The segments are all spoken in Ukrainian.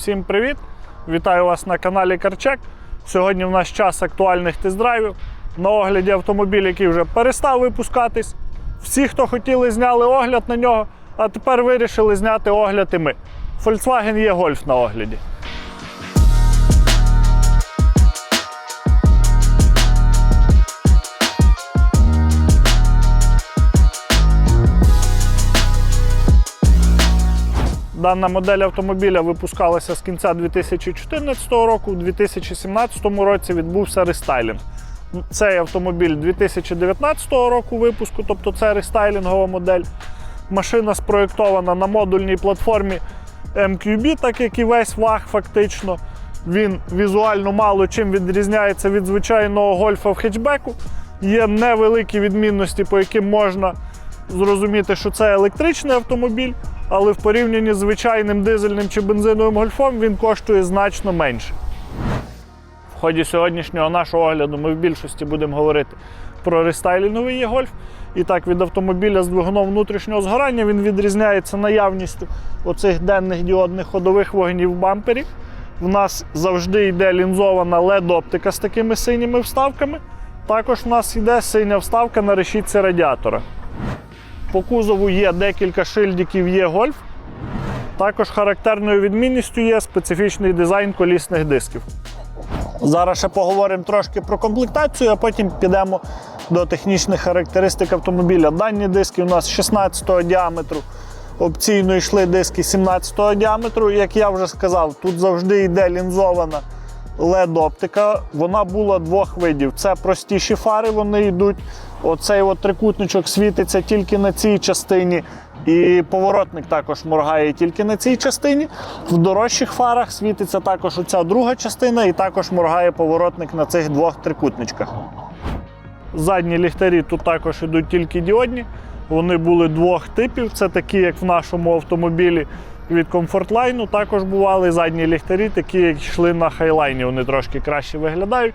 Всім привіт! Вітаю вас на каналі Карчек. Сьогодні в нас час актуальних тест-драйвів. На огляді автомобіль, який вже перестав випускатись. Всі, хто хотіли, зняли огляд на нього, а тепер вирішили зняти огляд і ми. Volkswagen є Golf на огляді. Дана модель автомобіля випускалася з кінця 2014 року. У 2017 році відбувся рестайлінг. Цей автомобіль 2019 року випуску, тобто це рестайлінгова модель. Машина спроєктована на модульній платформі MQB, так як і весь ваг фактично. Він візуально мало чим відрізняється від звичайного гольфа в хетчбеку. Є невеликі відмінності, по яким можна зрозуміти, що це електричний автомобіль, але в порівнянні з звичайним дизельним чи бензиновим гольфом він коштує значно менше. В ході сьогоднішнього нашого огляду ми в більшості будемо говорити про рестайлінговий гольф. І так, від автомобіля з двигуном внутрішнього згорання він відрізняється наявністю оцих денних діодних ходових вогнів в бампері. В нас завжди йде лінзована LED-оптика з такими синіми вставками. Також в нас йде синя вставка на решітці радіатора. По кузову є декілька шильдиків є гольф. Також характерною відмінністю є специфічний дизайн колісних дисків. Зараз ще поговоримо трошки про комплектацію, а потім підемо до технічних характеристик автомобіля. Дані диски у нас 16-го діаметру. Опційно йшли диски 17-го діаметру. Як я вже сказав, тут завжди йде лінзована LED-оптика. Вона була двох видів. Це простіші фари, вони йдуть. Оцей от трикутничок світиться тільки на цій частині. І поворотник також моргає тільки на цій частині. В дорожчих фарах світиться також оця друга частина, і також моргає поворотник на цих двох трикутничках. Задні ліхтарі тут також йдуть тільки діодні. Вони були двох типів. Це такі, як в нашому автомобілі від Comfortline. Також бували задні ліхтарі, такі, як йшли на хайлайні. Вони трошки краще виглядають.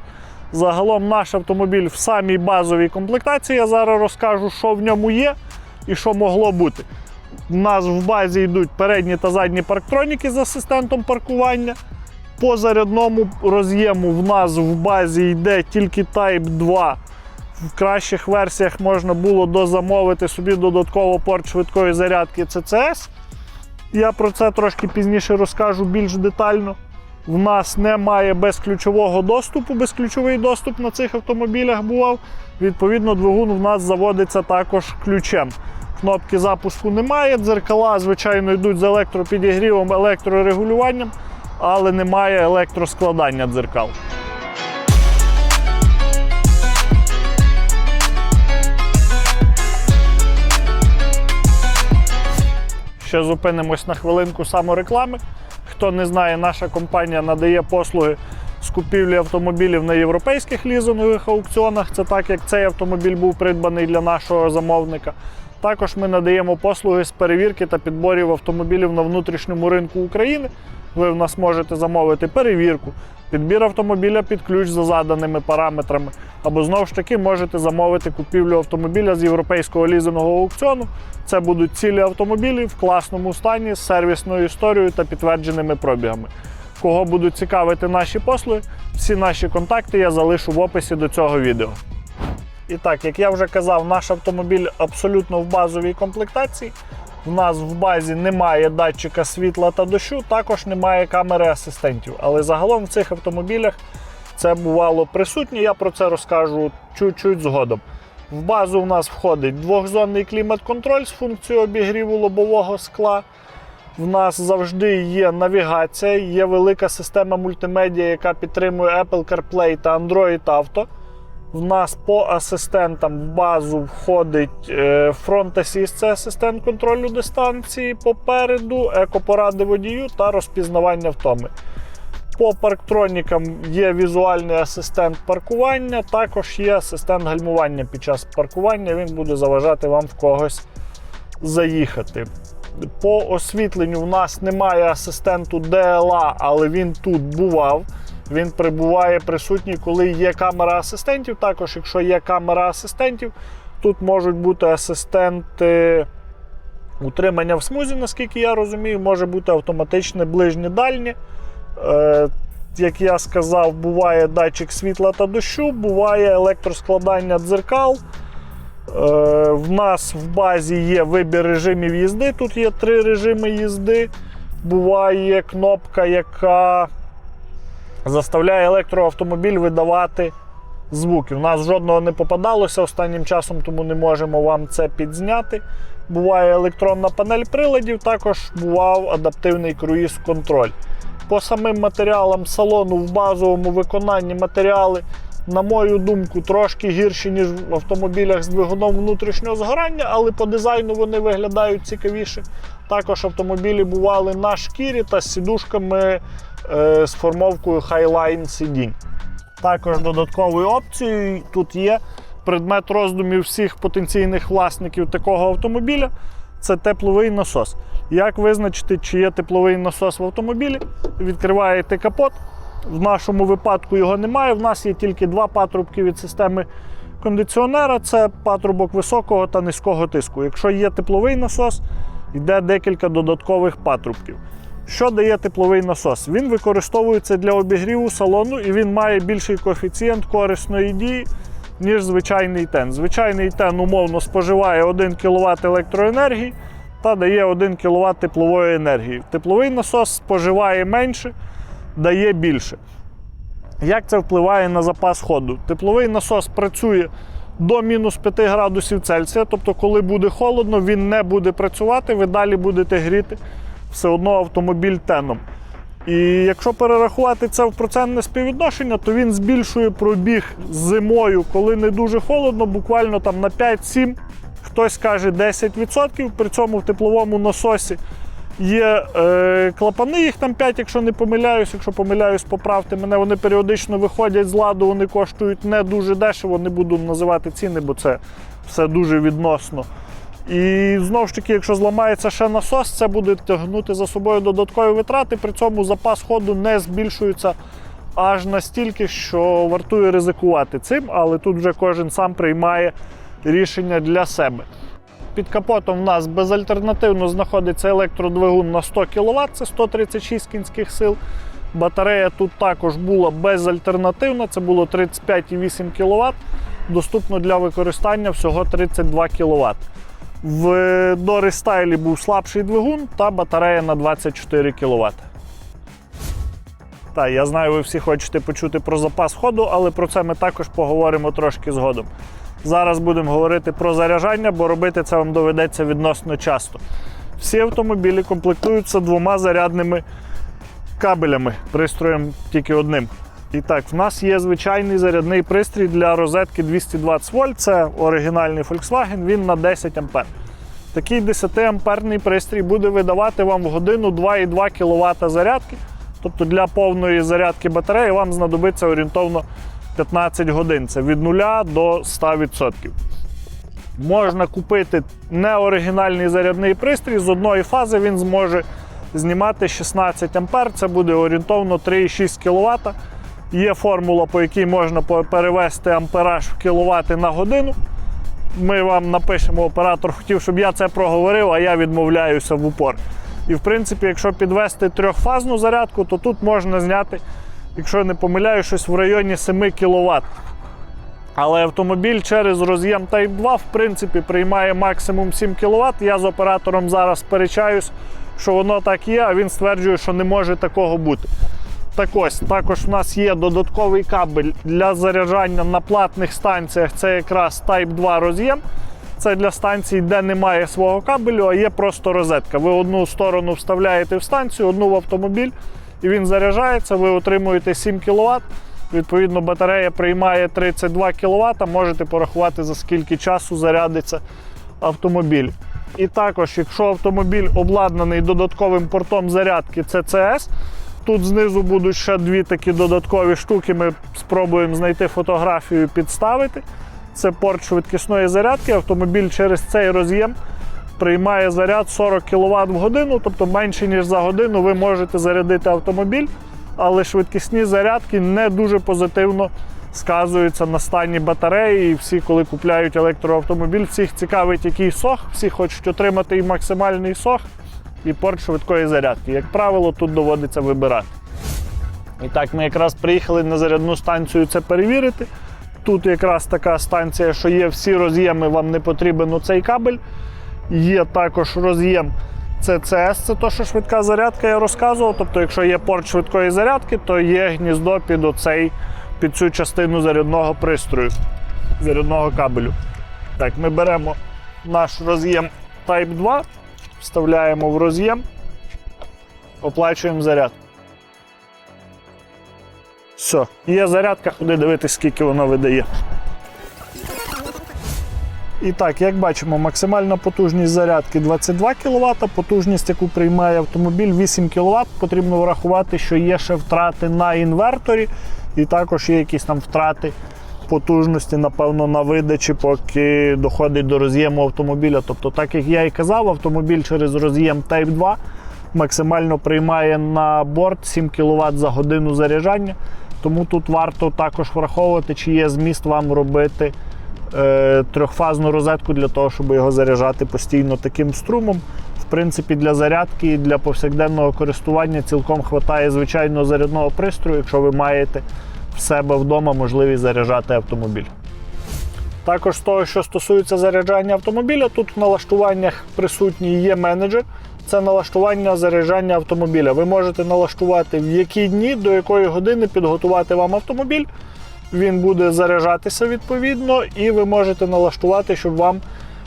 Загалом наш автомобіль в самій базовій комплектації. Я зараз розкажу, що в ньому є і що могло бути. У нас в базі йдуть передні та задні парктроніки з асистентом паркування. По зарядному роз'єму в нас в базі йде тільки Type 2. В кращих версіях можна було дозамовити собі додатково порт швидкої зарядки CCS. Я про це трошки пізніше розкажу більш детально. В нас немає безключового доступу, безключовий доступ на цих автомобілях бував. Відповідно, двигун в нас заводиться також ключем. Кнопки запуску немає, дзеркала, звичайно, йдуть з електропідігрівом, електрорегулюванням, але немає електроскладання дзеркал. Ще зупинимось на хвилинку самореклами. Хто не знає, наша компанія надає послуги з купівлі автомобілів на європейських лізингових аукціонах. Це так, як цей автомобіль був придбаний для нашого замовника. Також ми надаємо послуги з перевірки та підборів автомобілів на внутрішньому ринку України. Ви в нас можете замовити перевірку, підбір автомобіля під ключ за заданими параметрами, або знову ж таки можете замовити купівлю автомобіля з європейського лізингового аукціону. Це будуть цілі автомобілі в класному стані з сервісною історією та підтвердженими пробігами. Кого будуть цікавити наші послуги, всі наші контакти я залишу в описі до цього відео. І так, як я вже казав, наш автомобіль абсолютно в базовій комплектації. В нас в базі немає датчика світла та дощу, також немає камери асистентів. Але загалом в цих автомобілях це бувало присутнє. Я про це розкажу чуть-чуть згодом. В базу в нас входить двохзонний клімат-контроль з функцією обігріву лобового скла. В нас завжди є навігація, є велика система мультимедіа, яка підтримує Apple CarPlay та Android Auto. В нас по асистентам в базу входить е, Front Assist, це асистент контролю дистанції попереду, екопоради водію та розпізнавання втоми. По парктронікам є візуальний асистент паркування, також є асистент гальмування під час паркування. Він буде заважати вам в когось заїхати. По освітленню в нас немає асистенту DLA, але він тут бував. Він прибуває присутній, коли є камера асистентів. Також, якщо є камера асистентів, тут можуть бути асистенти Утримання в смузі, наскільки я розумію, може бути автоматичне ближнє дальнє. Е, як я сказав, буває датчик світла та дощу, буває електроскладання дзеркал. Е, в нас в базі є вибір режимів їзди. Тут є три режими їзди. Буває кнопка, яка заставляє електроавтомобіль видавати звуки. У нас жодного не попадалося останнім часом, тому не можемо вам це підзняти. Буває електронна панель приладів, також бував адаптивний круїз-контроль. По самим матеріалам салону в базовому виконанні матеріали, на мою думку, трошки гірші, ніж в автомобілях з двигуном внутрішнього згорання, але по дизайну вони виглядають цікавіше. Також автомобілі бували на шкірі та з сідушками з формовкою Highline сидінь. Також додатковою опцією тут є предмет роздумів всіх потенційних власників такого автомобіля. Це тепловий насос. Як визначити, чи є тепловий насос в автомобілі? Відкриваєте капот. В нашому випадку його немає. В нас є тільки два патрубки від системи кондиціонера: це патрубок високого та низького тиску. Якщо є тепловий насос, йде декілька додаткових патрубків. Що дає тепловий насос? Він використовується для обігріву салону і він має більший коефіцієнт корисної дії, ніж звичайний тен. Звичайний тен умовно споживає 1 кВт електроенергії та дає 1 кВт теплової енергії. Тепловий насос споживає менше, дає більше. Як це впливає на запас ходу? Тепловий насос працює до мінус 5 градусів Цельсія, тобто, коли буде холодно, він не буде працювати, ви далі будете гріти все одно автомобіль теном. І якщо перерахувати це в процентне співвідношення, то він збільшує пробіг зимою, коли не дуже холодно, буквально там на 5-7, хтось каже 10%. При цьому в тепловому насосі є е, клапани, їх там 5, якщо не помиляюсь. Якщо помиляюсь, поправте мене. Вони періодично виходять з ладу, вони коштують не дуже дешево, не буду називати ціни, бо це все дуже відносно. І знову ж таки, якщо зламається ще насос, це буде тягнути за собою додаткові витрати. При цьому запас ходу не збільшується аж настільки, що вартує ризикувати цим, але тут вже кожен сам приймає рішення для себе. Під капотом в нас безальтернативно знаходиться електродвигун на 100 кВт, це 136 кінських сил. Батарея тут також була безальтернативна, це було 35,8 кВт. Доступно для використання всього 32 кВт. В до рестайлі був слабший двигун та батарея на 24 кВт. Так, я знаю, ви всі хочете почути про запас ходу, але про це ми також поговоримо трошки згодом. Зараз будемо говорити про заряджання, бо робити це вам доведеться відносно часто. Всі автомобілі комплектуються двома зарядними кабелями, пристроєм тільки одним. І так, в нас є звичайний зарядний пристрій для розетки 220 вольт. Це оригінальний Volkswagen, він на 10 А. Такий 10 амперний пристрій буде видавати вам в годину 2,2 кВт зарядки. Тобто для повної зарядки батареї вам знадобиться орієнтовно 15 годин. Це від 0 до 100%. Можна купити неоригінальний зарядний пристрій. З одної фази він зможе знімати 16 А. Це буде орієнтовно 3,6 кВт. Є формула, по якій можна перевести ампераж в кіловати на годину. Ми вам напишемо, оператор хотів, щоб я це проговорив, а я відмовляюся в упор. І в принципі, якщо підвести трьохфазну зарядку, то тут можна зняти, якщо я не помиляю, щось в районі 7 кВт. Але автомобіль через роз'єм Type 2 в принципі приймає максимум 7 кВт. Я з оператором зараз сперечаюсь, що воно так є, а він стверджує, що не може такого бути. Так ось, також у нас є додатковий кабель для заряджання на платних станціях. Це якраз Type 2 роз'єм. Це для станцій, де немає свого кабелю, а є просто розетка. Ви одну сторону вставляєте в станцію, одну в автомобіль, і він заряджається, ви отримуєте 7 кВт. Відповідно, батарея приймає 32 кВт, можете порахувати, за скільки часу зарядиться автомобіль. І також, якщо автомобіль обладнаний додатковим портом зарядки CCS, Тут знизу будуть ще дві такі додаткові штуки. Ми спробуємо знайти фотографію, підставити. Це порт швидкісної зарядки. Автомобіль через цей роз'єм приймає заряд 40 кВт в годину, тобто менше ніж за годину ви можете зарядити автомобіль, але швидкісні зарядки не дуже позитивно сказується на стані батареї. І всі, коли купляють електроавтомобіль, всіх цікавить, який сох, всі хочуть отримати і максимальний сох, і порт швидкої зарядки. Як правило, тут доводиться вибирати. І так, ми якраз приїхали на зарядну станцію це перевірити. Тут якраз така станція, що є всі роз'єми, вам не потрібен оцей кабель. Є також роз'єм CCS, це то, що швидка зарядка, я розказував. Тобто, якщо є порт швидкої зарядки, то є гніздо під оцей, під цю частину зарядного пристрою, зарядного кабелю. Так, ми беремо наш роз'єм Type 2, вставляємо в роз'єм, оплачуємо заряд. Все, є зарядка, ходи дивитись, скільки вона видає. І так, як бачимо, максимальна потужність зарядки 22 кВт, потужність, яку приймає автомобіль 8 кВт. Потрібно врахувати, що є ще втрати на інверторі, і також є якісь там втрати потужності, напевно, на видачі, поки доходить до роз'єму автомобіля. Тобто, так як я і казав, автомобіль через роз'єм Type 2 максимально приймає на борт 7 кВт за годину заряджання. Тому тут варто також враховувати, чи є зміст вам робити е, трьохфазну розетку для того, щоб його заряджати постійно таким струмом. В принципі, для зарядки і для повсякденного користування цілком вистачає звичайного зарядного пристрою, якщо ви маєте в себе вдома можливість заряджати автомобіль. Також з того, що стосується заряджання автомобіля, тут в налаштуваннях присутній є менеджер. Це налаштування заряджання автомобіля. Ви можете налаштувати в які дні, до якої години підготувати вам автомобіль. Він буде заряджатися відповідно, і ви можете налаштувати, щоб вам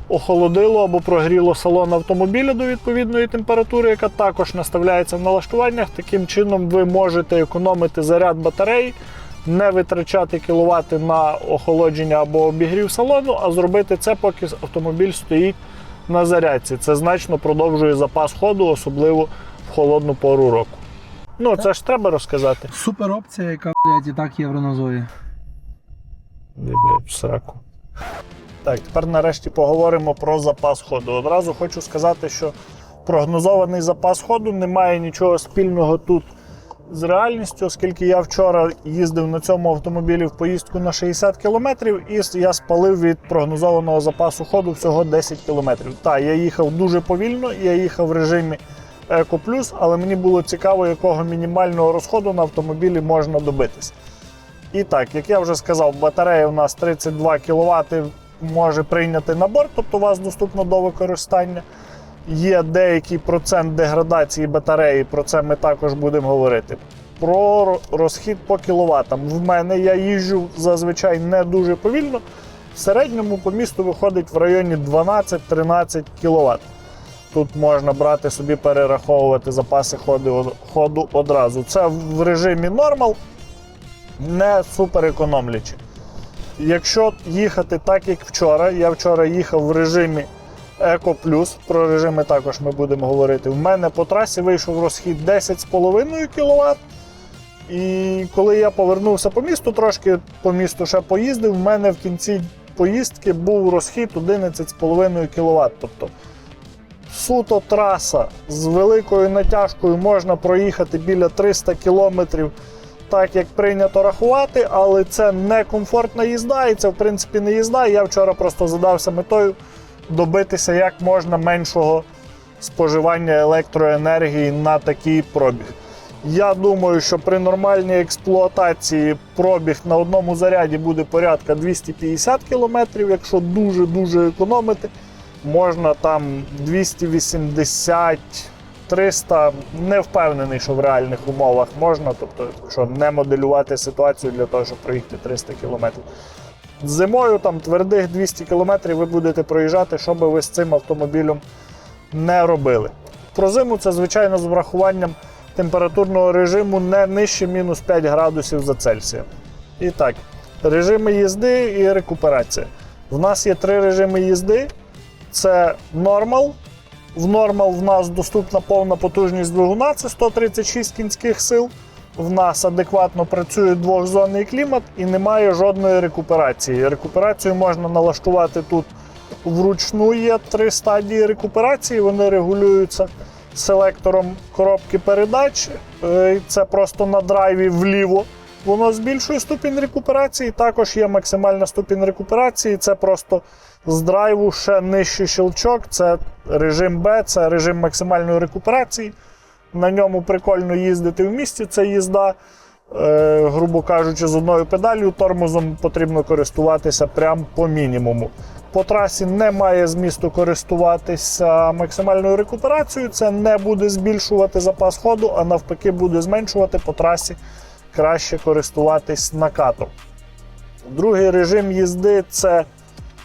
охолодило або прогріло салон автомобіля до відповідної температури, яка також наставляється в налаштуваннях. Таким чином ви можете економити заряд батареї, не витрачати кіловати на охолодження або обігрів салону, а зробити це, поки автомобіль стоїть на зарядці. Це значно продовжує запас ходу, особливо в холодну пору року. Ну, це ж треба розказати. Супер опція, яка блядь, і так є в блядь, в сраку. Так, тепер нарешті поговоримо про запас ходу. Одразу хочу сказати, що прогнозований запас ходу не має нічого спільного тут з реальністю, оскільки я вчора їздив на цьому автомобілі в поїздку на 60 км і я спалив від прогнозованого запасу ходу всього 10 км. Так, я їхав дуже повільно, я їхав в режимі Еко Плюс, але мені було цікаво, якого мінімального розходу на автомобілі можна добитись. І так, як я вже сказав, батарея у нас 32 кВт може прийняти на борт, тобто у вас доступно до використання. Є деякий процент деградації батареї, про це ми також будемо говорити. Про розхід по кіловатам. В мене я їжджу зазвичай не дуже повільно. В середньому по місту виходить в районі 12-13 кВт. Тут можна брати собі перераховувати запаси ходу, ходу одразу. Це в режимі нормал, не супер економлячи. Якщо їхати так, як вчора, я вчора їхав в режимі Еко Плюс, про режими також ми будемо говорити. В мене по трасі вийшов розхід 10,5 кВт. І коли я повернувся по місту, трошки по місту ще поїздив, в мене в кінці поїздки був розхід 11,5 кВт. Тобто суто траса з великою натяжкою можна проїхати біля 300 кілометрів так, як прийнято рахувати, але це не комфортна їзда, і це в принципі не їзда. Я вчора просто задався метою добитися як можна меншого споживання електроенергії на такий пробіг. Я думаю, що при нормальній експлуатації пробіг на одному заряді буде порядка 250 км, якщо дуже-дуже економити, можна там 280 300 не впевнений, що в реальних умовах можна, тобто, якщо не моделювати ситуацію для того, щоб проїхати 300 км. Зимою там твердих 200 км ви будете проїжджати, що би ви з цим автомобілем не робили. Про зиму це, звичайно, з врахуванням температурного режиму не нижче мінус 5 градусів за Цельсієм. І так, режими їзди і рекуперація. В нас є три режими їзди: це нормал, в нормал в нас доступна повна потужність двигуна, це 136 кінських сил. В нас адекватно працює двохзонний клімат і немає жодної рекуперації. Рекуперацію можна налаштувати тут вручну. Є три стадії рекуперації. Вони регулюються селектором коробки передач. Е, Це просто на драйві вліво Воно збільшує ступінь рекуперації. Також є максимальна ступінь рекуперації. Це просто з драйву ще нижчий щелчок. Це режим Б, це режим максимальної рекуперації. На ньому прикольно їздити в місті. Це їзда. Е, грубо кажучи, з одною педалью тормозом потрібно користуватися прямо по мінімуму. По трасі немає змісту користуватися максимальною рекуперацією. Це не буде збільшувати запас ходу, а навпаки, буде зменшувати по трасі краще користуватись накатом. Другий режим їзди це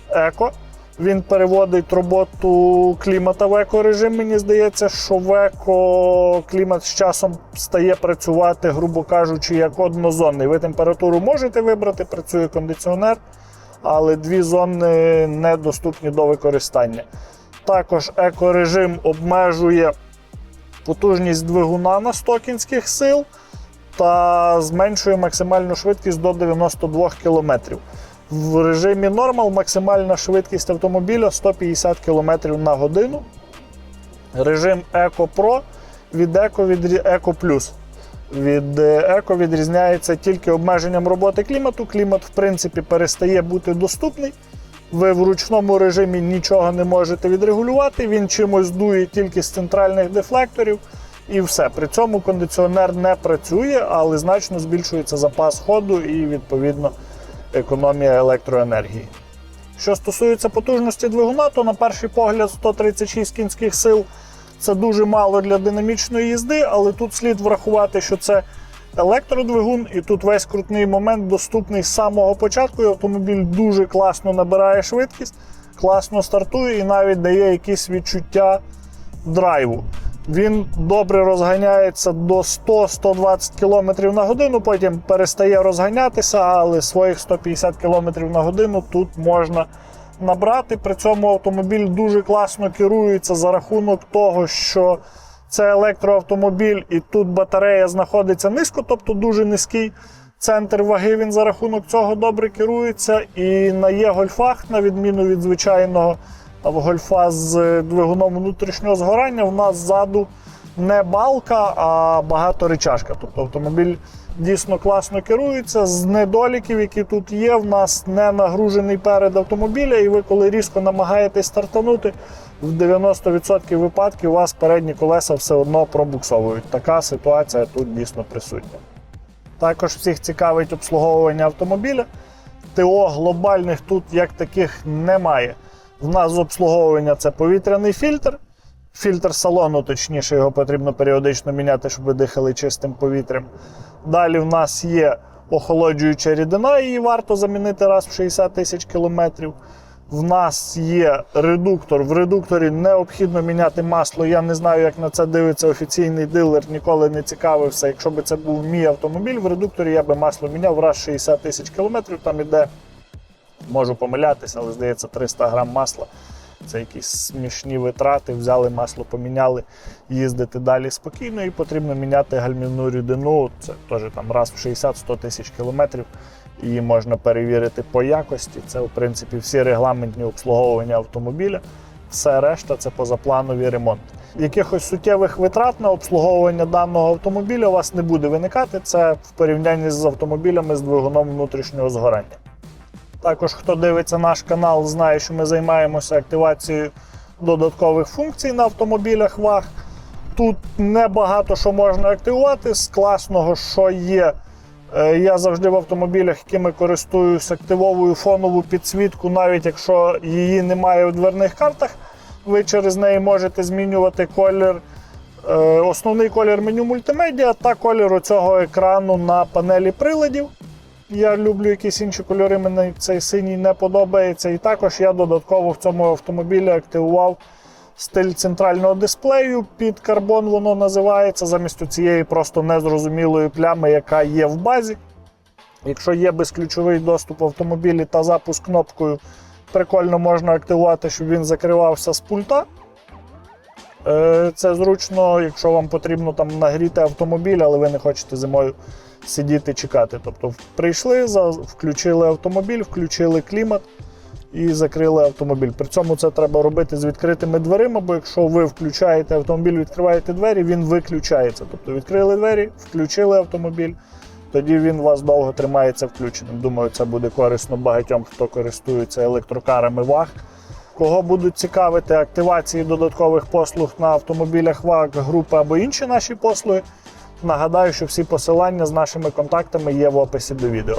еко. Він переводить роботу клімата в екорежим. Мені здається, що в еко клімат з часом стає працювати, грубо кажучи, як однозонний. Ви температуру можете вибрати, працює кондиціонер, але дві зони недоступні до використання. Також екорежим обмежує потужність двигуна на 100 кінських сил та зменшує максимальну швидкість до 92 км. В режимі нормал максимальна швидкість автомобіля 150 км на годину. Режим Eco Pro від Eco від Eco Plus. Від е, Eco відрізняється тільки обмеженням роботи клімату. Клімат, в принципі, перестає бути доступний. Ви в ручному режимі нічого не можете відрегулювати. Він чимось дує тільки з центральних дефлекторів. І все. При цьому кондиціонер не працює, але значно збільшується запас ходу і, відповідно, економія електроенергії. Що стосується потужності двигуна, то на перший погляд 136 кінських сил це дуже мало для динамічної їзди, але тут слід врахувати, що це електродвигун, і тут весь крутний момент доступний з самого початку. І автомобіль дуже класно набирає швидкість, класно стартує і навіть дає якісь відчуття драйву. Він добре розганяється до 100-120 км на годину, потім перестає розганятися, але своїх 150 км на годину тут можна набрати. При цьому автомобіль дуже класно керується за рахунок того, що це електроавтомобіль, і тут батарея знаходиться низько, тобто дуже низький центр ваги. Він за рахунок цього добре керується. І на є-гольфах, на відміну від звичайного гольфа з двигуном внутрішнього згорання, в нас ззаду не балка, а багаторичашка. Тобто автомобіль дійсно класно керується. З недоліків, які тут є, в нас не нагружений перед автомобіля, і ви, коли різко намагаєтесь стартанути, в 90% випадків у вас передні колеса все одно пробуксовують. Така ситуація тут дійсно присутня. Також всіх цікавить обслуговування автомобіля. ТО глобальних тут як таких немає. В нас обслуговування це повітряний фільтр. Фільтр салону, точніше, його потрібно періодично міняти, щоб ви дихали чистим повітрям. Далі в нас є охолоджуюча рідина, її варто замінити раз в 60 тисяч кілометрів. В нас є редуктор. В редукторі необхідно міняти масло. Я не знаю, як на це дивиться офіційний дилер, ніколи не цікавився. Якщо б це був мій автомобіль, в редукторі я би масло міняв раз в 60 тисяч кілометрів. Там іде, можу помилятися, але здається, 300 грам масла. Це якісь смішні витрати. Взяли масло, поміняли, їздити далі спокійно і потрібно міняти гальмівну рідину. Це теж там раз в 60-100 тисяч кілометрів. Її можна перевірити по якості. Це, в принципі, всі регламентні обслуговування автомобіля. Все решта це позапланові ремонти. Якихось суттєвих витрат на обслуговування даного автомобіля у вас не буде виникати. Це в порівнянні з автомобілями з двигуном внутрішнього згорання. Також, хто дивиться наш канал, знає, що ми займаємося активацією додаткових функцій на автомобілях ВАГ. Тут небагато що можна активувати. З класного, що є, е, я завжди в автомобілях, якими користуюсь, активовую фонову підсвітку, навіть якщо її немає у дверних картах, ви через неї можете змінювати колір. е, Основний колір меню мультимедіа та колір цього екрану на панелі приладів. Я люблю якісь інші кольори, мені цей синій не подобається. І також я додатково в цьому автомобілі активував стиль центрального дисплею під карбон, воно називається, замість цієї просто незрозумілої плями, яка є в базі. Якщо є безключовий доступ в автомобілі та запуск кнопкою, прикольно можна активувати, щоб він закривався з пульта. Е, Це зручно, якщо вам потрібно там нагріти автомобіль, але ви не хочете зимою сидіти чекати. Тобто прийшли, включили автомобіль, включили клімат і закрили автомобіль. При цьому це треба робити з відкритими дверима, бо якщо ви включаєте автомобіль, відкриваєте двері, він виключається. Тобто відкрили двері, включили автомобіль, тоді він у вас довго тримається включеним. Думаю, це буде корисно багатьом, хто користується електрокарами ВАГ. Кого будуть цікавити активації додаткових послуг на автомобілях ВАГ, групи або інші наші послуги, нагадаю, що всі посилання з нашими контактами є в описі до відео.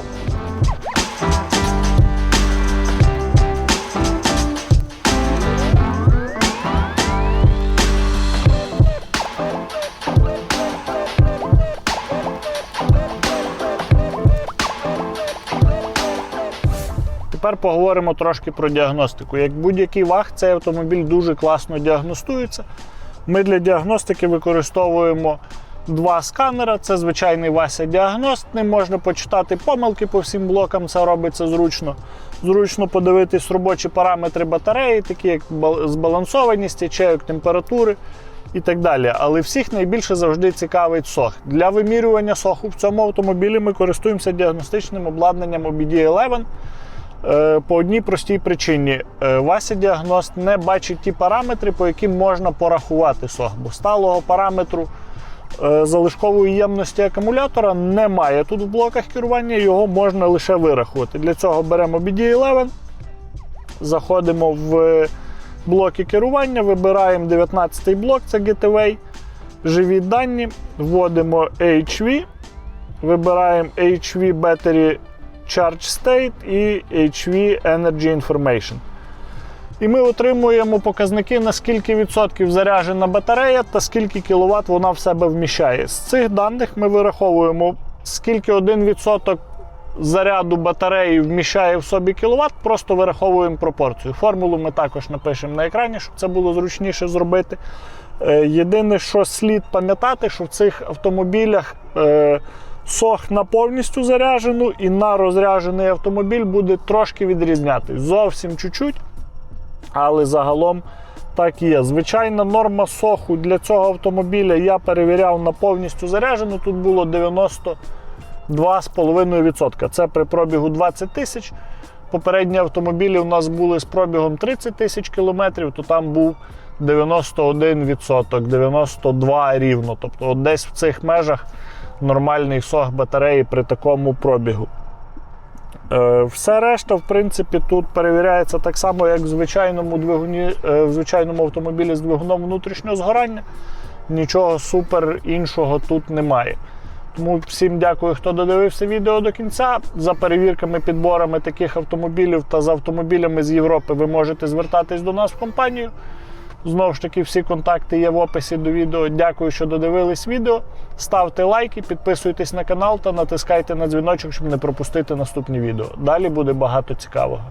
Тепер поговоримо трошки про діагностику. Як будь-який ваг, цей автомобіль дуже класно діагностується. Ми для діагностики використовуємо два сканера. Це звичайний Вася діагност. Ним можна почитати помилки по всім блокам, це робиться зручно. Зручно подивитись робочі параметри батареї, такі як збалансованість, ячейок температури і так далі. Але всіх найбільше завжди цікавить сох. Для вимірювання соху в цьому автомобілі ми користуємося діагностичним обладнанням OBD11. Е, По одній простій причині Е, Вася діагност не бачить ті параметри, по яким можна порахувати сох, бо сталого параметру залишкової ємності акумулятора немає тут в блоках керування, його можна лише вирахувати. Для цього беремо BD11, заходимо в блоки керування, вибираємо 19 блок, це Gateway, живі дані, вводимо HV, вибираємо HV Battery Charge State і HV Energy Information. І ми отримуємо показники, на скільки відсотків заряджена батарея та скільки кіловат вона в себе вміщає. З цих даних ми вираховуємо, скільки 1% заряду батареї вміщає в собі кіловат, просто вираховуємо пропорцію. Формулу ми також напишемо на екрані, щоб це було зручніше зробити. Е, Єдине, що слід пам'ятати, що в цих автомобілях е, сох на повністю заряджену і на розряджений автомобіль буде трошки відрізнятись. Зовсім чуть-чуть, але загалом так і є. Звичайна норма соху для цього автомобіля я перевіряв на повністю заряджену. Тут було 92,5%. Це при пробігу 20 тисяч. Попередні автомобілі у нас були з пробігом 30 тисяч кілометрів, то там був 91%, 92% рівно. Тобто от десь в цих межах нормальний сох батареї при такому пробігу. Е, Все решта, в принципі, тут перевіряється так само, як в звичайному двигуні, е, в звичайному автомобілі з двигуном внутрішнього згорання. Нічого супер іншого тут немає. Тому всім дякую, хто додивився відео до кінця. За перевірками, підборами таких автомобілів та з автомобілями з Європи ви можете звертатись до нас в компанію. Знову ж таки, всі контакти є в описі до відео. Дякую, що додивились відео. Ставте лайки, підписуйтесь на канал та натискайте на дзвіночок, щоб не пропустити наступні відео. Далі буде багато цікавого.